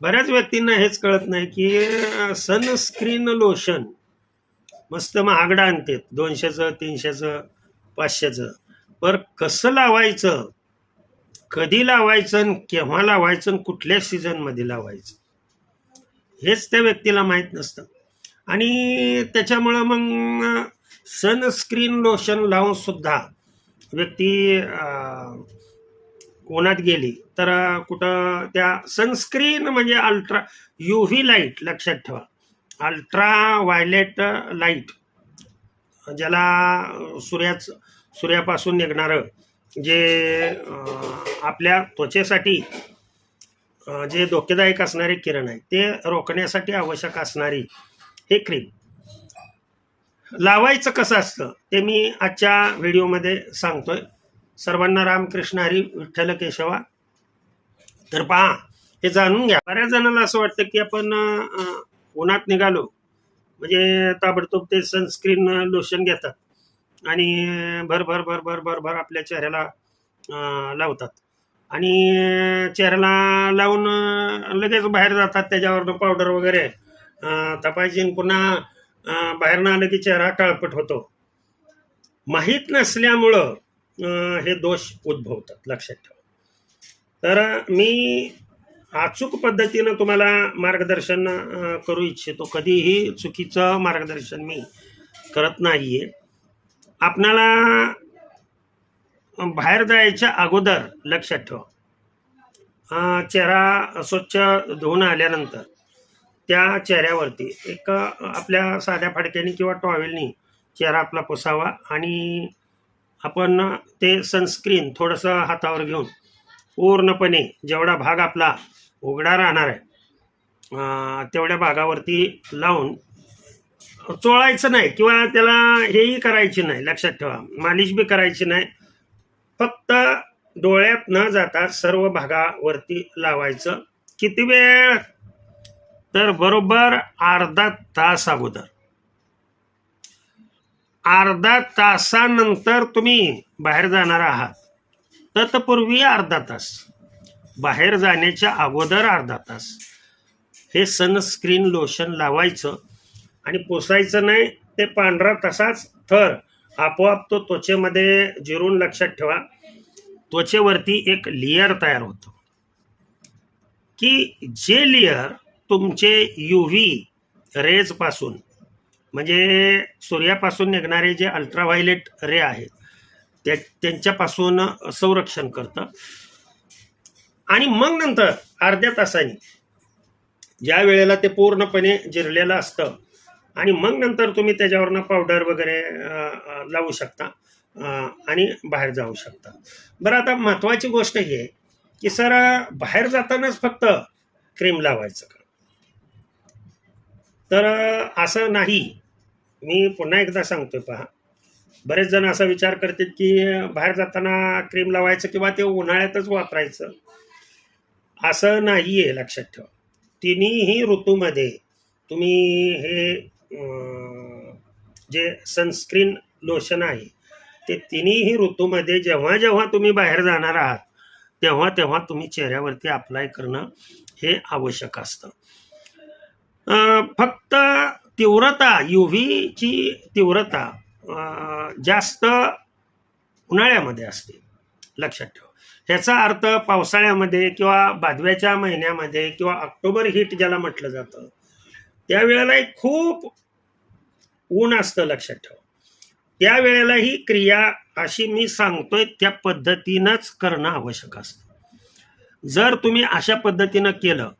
बऱ्याच व्यक्तींना हेच कळत नाही की सनस्क्रीन लोशन मस्त महागडा आणतात दोनशेचं तीनशेचं पाचशेचं. पर कसं लावायचं? कधी लावायचं आणि केव्हा लावायचं आणि कुठल्या सीझनमध्ये लावायचं? हेच त्या व्यक्तीला माहीत नसतं. आणि त्याच्यामुळं मग सनस्क्रीन लोशन लावूनसुद्धा व्यक्ती कोणात गेली तर कुठं त्या सनस्क्रीन म्हणजे अल्ट्रा यू व्ही लाइट लक्षात ठेवा. अल्ट्रा व्हायलेट लाइट ज्याला सूर्याच सूर्यापासून निघणारं जे आपल्या त्वचेसाठी जे धोकेदायक असणारे किरण आहे ते रोखण्यासाठी आवश्यक असणारी हे क्रीम लावायचं कसं असतं ते मी आजच्या व्हिडिओमध्ये सांगतोय. सर्वांना रामकृष्ण हरी विठ्ठल केशवा. तर पहा हे जाणून घ्या. बऱ्याच जणांना असं वाटतं की आपण उन्हात निघालो. म्हणजे ताबडतोब ते सनस्क्रीन लोशन घेतात. आणि भर भर भर भर भर भर आपल्या चेहऱ्याला लावतात. आणि चेहऱ्याला लावून लगेच बाहेर जातात. त्याच्यावरनं पावडर वगैरे तपायची पुन्हा बाहेरनं आलं की चेहरा काळपट होतो. माहीत नसल्यामुळं हे दोष उद्भवतात लक्षात ठेवा. तर मी अचूक पद्धतीनं तुम्हाला मार्गदर्शन करू इच्छितो. कधीही चुकीचं मार्गदर्शन मी करत नाही आहे आपणाला बाहेर जायच्या अगोदर लक्षात ठेवा. चेहरा स्वच्छ धुवून आल्यानंतर त्या चेहऱ्यावरती एक आपल्या साध्या फडक्याने किंवा टॉवेलनी चेहरा आपला पुसावा आणि आपण ते सनस्क्रीन थोडंसं हातावर घेऊन पूर्णपणे जेवढा भाग आपला उघडा राहणार आहे तेवढ्या भागावरती लावून चोळायचं नाही किंवा त्याला हेही करायची नाही लक्षात ठेवा. मालिश बी करायची नाही. फक्त डोळ्यात न जाता सर्व भागावरती लावायचं. किती वेळ? तर बरोबर अर्धा तास अगोदर. अर्धा तासानंतर तुम्ही बाहेर जाणार आहात. तत्पूर्वी अर्धा तास. बाहेर जाण्याच्या अगोदर अर्धा तास. हे सनस्क्रीन लोशन लावायचं आणि पुसायचं नाही ते पांढरा तसाच थर आपोआप तो त्वचेमध्ये जिरून लक्षात ठेवा. त्वचेवरती एक लेअर तयार होतं. की जे लेअर तुमचे यू व्ही रेजपासून म्हणजे सूर्यापासून निघणारे जे अल्ट्राव्हायलेट रे आहेत त्या त्यांच्यापासून संरक्षण करतं आणि मग नंतर अर्ध्या तासाने ज्या वेळेला ते पूर्णपणे जिरलेलं असतं आणि मग नंतर तुम्ही त्याच्यावरनं पावडर वगैरे लावू शकता आणि बाहेर जाऊ शकता. बरं आता महत्त्वाची गोष्ट ही आहे की सर बाहेर जातानाच फक्त क्रीम लावायचं का? तर असं नाही. मी पुन्हा एकदा सांगतोय पहा. बरेच जण असा विचार करतात की बाहेर जाताना क्रीम लावायचं किंवा ते उन्हाळ्यातच वापरायचं. असं नाही आहे लक्षात ठेवा. तिन्हीही ऋतूमध्ये तुम्ही हे जे सनस्क्रीन लोशन आहे ते तिन्हीही ऋतूमध्ये जेव्हा जेव्हा तुम्ही बाहेर जाणार आहात तेव्हा तेव्हा तुम्ही चेहऱ्यावरती अप्लाय करणं हे आवश्यक असतं. फक्त तीव्रता युव्हीची तीव्रता जास्त उन्हाळ्यामध्ये असते. लक्षात ठेवा. ह्याचा अर्थ पावसाळ्यामध्ये किंवा भादव्याच्या महिन्यामध्ये किंवा ऑक्टोबर हिट ज्याला म्हटलं जातं त्यावेळेला एक खूप ऊन असतं लक्षात ठेवा. त्यावेळेला ही क्रिया अशी मी सांगतोय त्या पद्धतीनंच करणं आवश्यक असतं. जर तुम्ही अशा पद्धतीनं केलं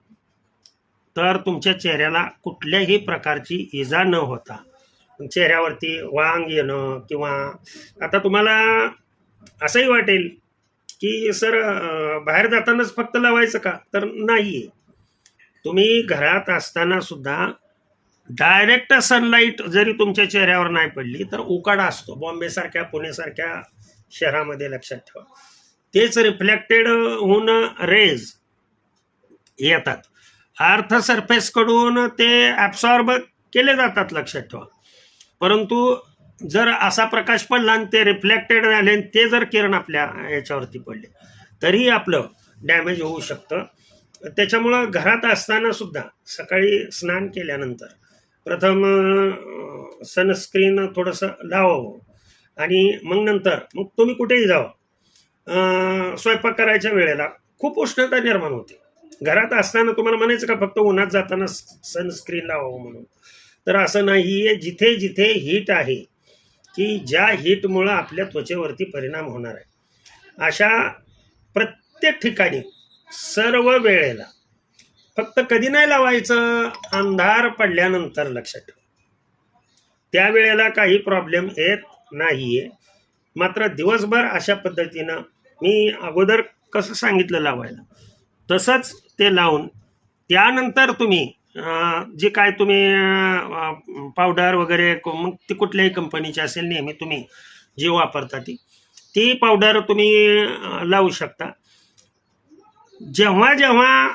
तर तुमच्या चेहऱ्याला कुठल्याही प्रकारची इजा न होता. चेहऱ्यावरती वांग येणं किंवा आता तुम्हाला असंही वाटेल की सर बाहेर जातानाच फक्त लावायचं का? तर नाही तुम्ही घरात असताना सुद्धा डायरेक्ट सनलाईट जरी तुमच्या चेहऱ्यावर नाही पडली तर उकाडा असतो. बॉम्बेसारख्या पुणेसारख्या शहरामध्ये लक्षात ठेवा. तेच रिफ्लेक्टेड होऊन रेज येतात. अर्थ सरफेसकडून ते ॲब्सॉर्ब केले जातात लक्षात ठेवा. परंतु जर असा प्रकाश पडला आणि ते रिफ्लेक्टेड झाले आणि ते जर किरण आपल्या याच्यावरती पडले तरीही आपलं डॅमेज होऊ शकतं. त्याच्यामुळं घरात असताना सुद्धा सकाळी स्नान केल्यानंतर प्रथम सनस्क्रीन थोडंसं लावावं. आणि मग नंतर मग तुम्ही कुठेही जावं. स्वयंपाक करायच्या वेळेला खूप उष्णता निर्माण होते. घरात असताना तुम्हाला म्हणायचं का फक्त उन्हात जाताना सनस्क्रीन लावावं म्हणून? तर असं नाही आहे जिथे जिथे हीट आहे की ज्या हीटमुळं आपल्या त्वचेवरती परिणाम होणार आहे. अशा प्रत्येक ठिकाणी सर्व वेळेला फक्त कधी नाही लावायचं अंधार पडल्यानंतर लक्षात ठेवा. त्यावेळेला काही प्रॉब्लेम येत नाही आहे मात्र दिवसभर अशा पद्धतीनं मी अगोदर कसं सांगितलं लावायला? तसंच ते लावून. त्यानंतर तुम्ही जे काय तुम्ही पावडर वगैरे मग ती कुठल्याही कंपनीची असेल नेहमी तुम्ही जी वापरता ती ती पावडर तुम्ही लावू शकता. जेव्हा जेव्हा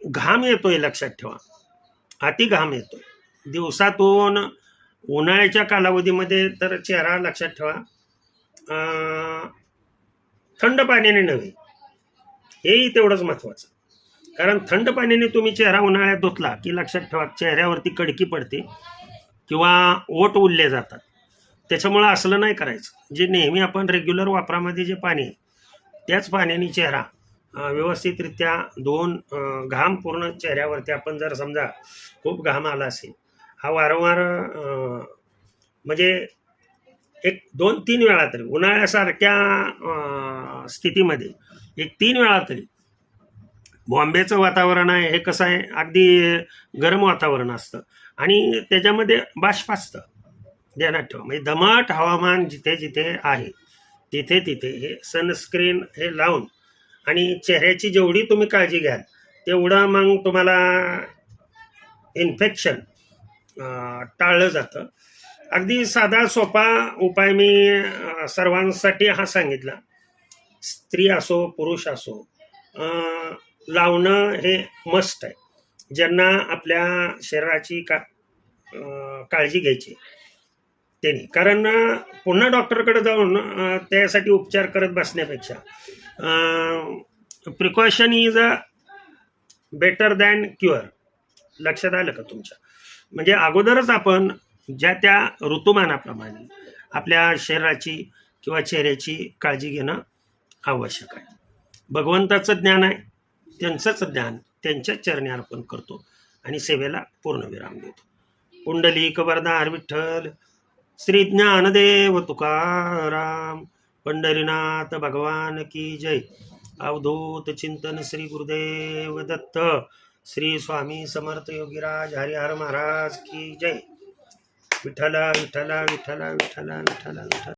घाम येतोय लक्षात ठेवा. अति घाम येतोय. दिवसातून उन्हाळ्याच्या कालावधीमध्ये तर चेहरा लक्षात ठेवा. थंड पाण्याने नव्हे. हेही तेवढंच महत्त्वाचं कारण थंड पाण्याने तुम्ही चेहरा उन्हाळ्यात धुतला की लक्षात ठेवा चेहऱ्यावरती कडकी पडते किंवा ओट उरले जातात. त्याच्यामुळं असलं नाही करायचं. जे नेहमी आपण रेग्युलर वापरामध्ये जे पाणी आहे त्याच पाण्याने चेहरा व्यवस्थितरित्या धुवून घाम पूर्ण चेहऱ्यावरती आपण जर समजा खूप घाम आला असेल हा वारंवार म्हणजे एक दोन तीन वेळा तरी उन्हाळ्यासारख्या स्थितीमध्ये एक तीन वेळा तरी. बॉम्बेचं वातावरण आहे हे कसं आहे अगदी गरम वातावरण असतं. आणि त्याच्यामध्ये बाष्प असतं. ध्यानात ठेवा. म्हणजे दमट हवामान जिथे जिथे आहे तिथे तिथे हे सनस्क्रीन हे लावून आणि चेहऱ्याची जेवढी तुम्ही काळजी घ्याल तेवढं मग तुम्हाला इन्फेक्शन टाळलं जातं. अगदी साधा सोपा उपाय मी सर्वांसाठी हा सांगितला. स्त्री असो पुरुष असो लावणं हे मस्ट आहे. ज्यांना आपल्या शरीराची का काळजी घ्यायची त्यांनी. कारण पुन्हा डॉक्टरकडे जाऊन त्यासाठी उपचार करत बसण्यापेक्षा precaution is a better than cure लक्षात आलं का तुमच्या? म्हणजे अगोदरच आपण ज्या त्या ऋतुमानाप्रमाणे आपल्या शरीराची किंवा चेहऱ्याची काळजी घेणं आवश्यक आहे. भगवंताचं ज्ञान आहे त्यांचंच ज्ञान त्यांच्याच चरणी अर्पण करतो आणि सेवेला पूर्णविराम देतो. पुंडलिक वरदार विठ्ठल श्री ज्ञानदेव तुकाराम पंढरीनाथ भगवान की जय. अवधूत चिंतन श्री गुरुदेव दत्त श्री स्वामी समर्थ योगीराज हरिहर महाराज की जय. विठ्ठला विठ्ठला विठ्ठला विठ्ठला विठ्ठला विठ्ठला.